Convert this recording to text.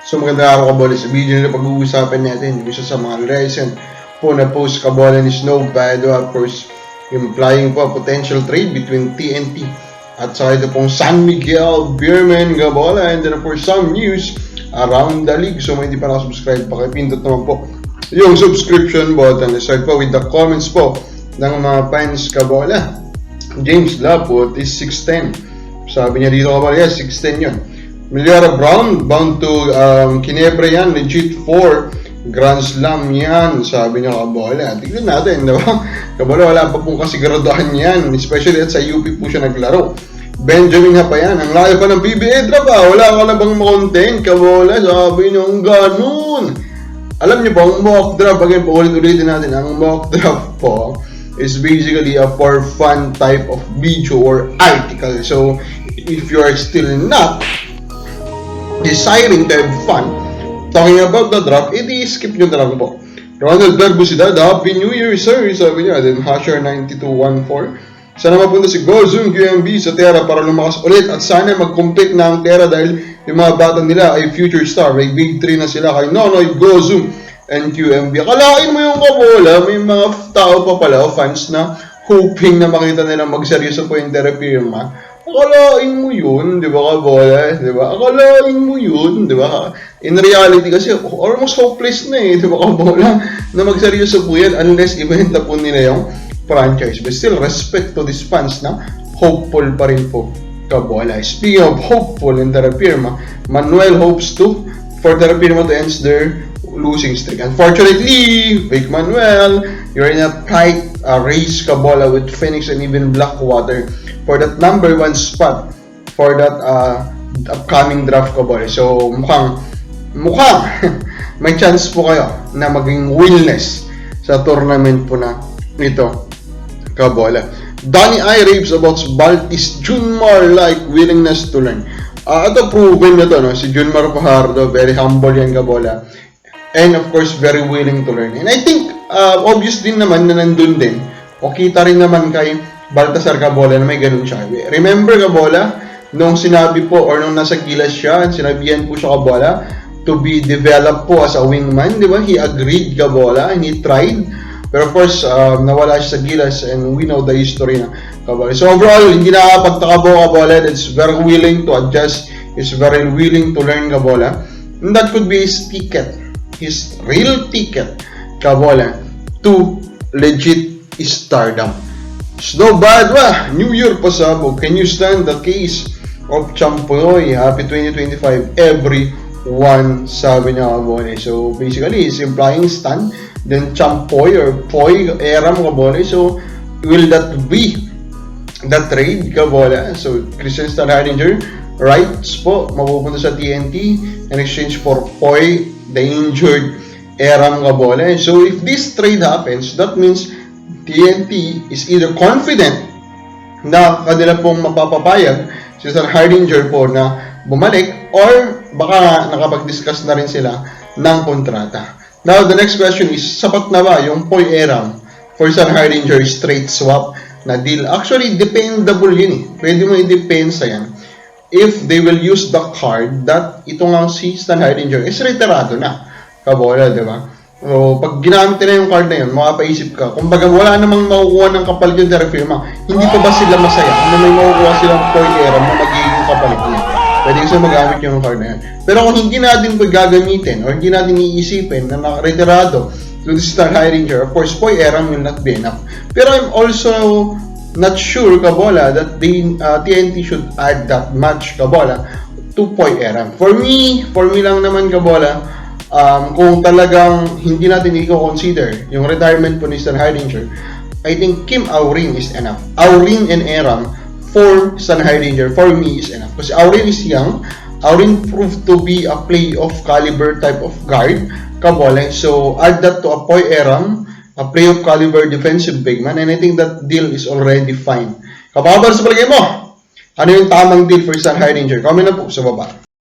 So magandang araw kabole. Sa video na pag-uusapan natin, isa sa mga recent po na post kabole ni Snow Bado, of course, implying po potential trade between TNT at saka ito pong San Miguel Beerman Gabola and then of course some news around the league. So kung hindi pa nakasubscribe, pakipindot naman po yung subscription button. Start po with the comments po ng mga fans Kabola. James Laput is 6'10". Sabi niya dito Kabola, yes, 6'10 yun. Miliara Brown, bound to um, Kinebre yan, legit 4. Grand Slam yan, sabi niya Kabola. Tignan natin, di ba? Kabola, wala pa pong kasiguraduhan yan. Especially at sa UP po siya naglaro. Benjamin Hapayan, ang layo pa ng PBA draft ah. Wala ka na bang content, Kabola? Sabi niyo, ang ganun. Alam niyo po, ang mock draft, again po, ulit-ulitin natin, ang mock draft po is basically a for fun type of video or article. So, if you are still not desiring to have fun talking about the draft, edi skip nyo na lang po. Ronald Berbusidad, Happy New Year, sir! Sabi niya, then Hasher9214. Sana mapunta si Gozum QMB sa Terra para lumakas ulit at sana mag-complete na ang Terra dahil yung mga bata nila ay future star. May big 3 na sila kay Nonoy, Gozum, and QMB. Akalain mo yung kabola, may mga tao pa pala, fans na hoping na makita nilang magseryoso po yung Terra Firma. Akalain mo yun, di ba kabola? Di ba? Akalain mo yun, di ba? In reality kasi, almost hopeless na eh, di ba kabola? Na magseryoso po yan unless ibenta po nila yung franchise. But still, respect to these fans na hopeful pa rin po kabola. Speaking of hopeful in Terra Firma, Manuel hopes to for Terra Firma to end their losing streak. Unfortunately, Big Manuel, you're in a tight uh, race kabola with Phoenix and even Blackwater for that number one spot for that uh, upcoming draft kabola. So, mukhang, mukhang may chance po kayo na maging winless sa tournament po na ito kabola. Donnie I raves about Baltis Junmar like willingness to learn. Ah, ito proven na to, no? Si Junmar Fajardo, very humble yan kabola. And of course, very willing to learn. And I think, uh, obvious din naman na nandun din. O kita rin naman kay Baltasar Kabola na may ganun siya. Remember Kabola, nung sinabi po, or nung nasa gilas siya, sinabihan po siya Kabola, to be developed po as a wingman, di ba? He agreed Kabola, and he tried. Pero of course, um, nawala siya sa gilas and we know the history na Kabola. So overall, hindi nakakapagtaka po Kabola. That's very willing to adjust. Is very willing to learn Kabola. And that could be his ticket. His real ticket, Kabola, to legit stardom. Snow bad ba? New Year pasabog. Can you stand the case of Champoy? Happy 2025 everyone, sabi niya Kabola. So basically, he's implying stand then Champoy or Poy era mo Kabola. So will that be the trade Kabola? So Christian Stan Heidinger rights po mapupunta sa TNT in exchange for Poy, the injured Eram Kabola. So if this trade happens, that means TNT is either confident na kanila pong mapapapayag si Stan Hardinger po na bumalik or baka nakapag-discuss na rin sila ng kontrata. Now, the next question is, sapat na ba yung Poy Eram for Stan Hardinger straight swap na deal? Actually, dependable yun eh. Pwede mo i-depensa yan if they will use the card that ito nga si Stan Heidinger is retirado na. Kabola, di ba? O, pag ginamit nila yung card na yun, makapaisip ka, kumbaga wala namang makukuha ng kapalit yung Terra Firma, hindi pa ba sila masaya na may makukuha silang point era na magiging kapalit niya? Pwede kasi magamit yung card na yun. Pero kung hindi natin ito gagamitin or hindi natin iisipin na nakaretirado to the Stan Heidinger, of course, point era will not be enough. Pero I'm also not sure Kabola that the uh, TNT should add that much Kabola to Poy Eram. For me, for me lang naman Kabola, um, kung talagang hindi natin i-consider yung retirement po ni Stan Heidinger, I think Kim Aurin is enough. Aurin and Eram for Stan Heidinger, for me is enough. Kasi Aurin is young, Aurin proved to be a playoff caliber type of guard, Kabola. So, add that to a Poy Eram, a playoff caliber defensive big man and I think that deal is already fine. Kapabar sa palagay mo, ano yung tamang deal for Stan Heidinger? Comment na po sa baba.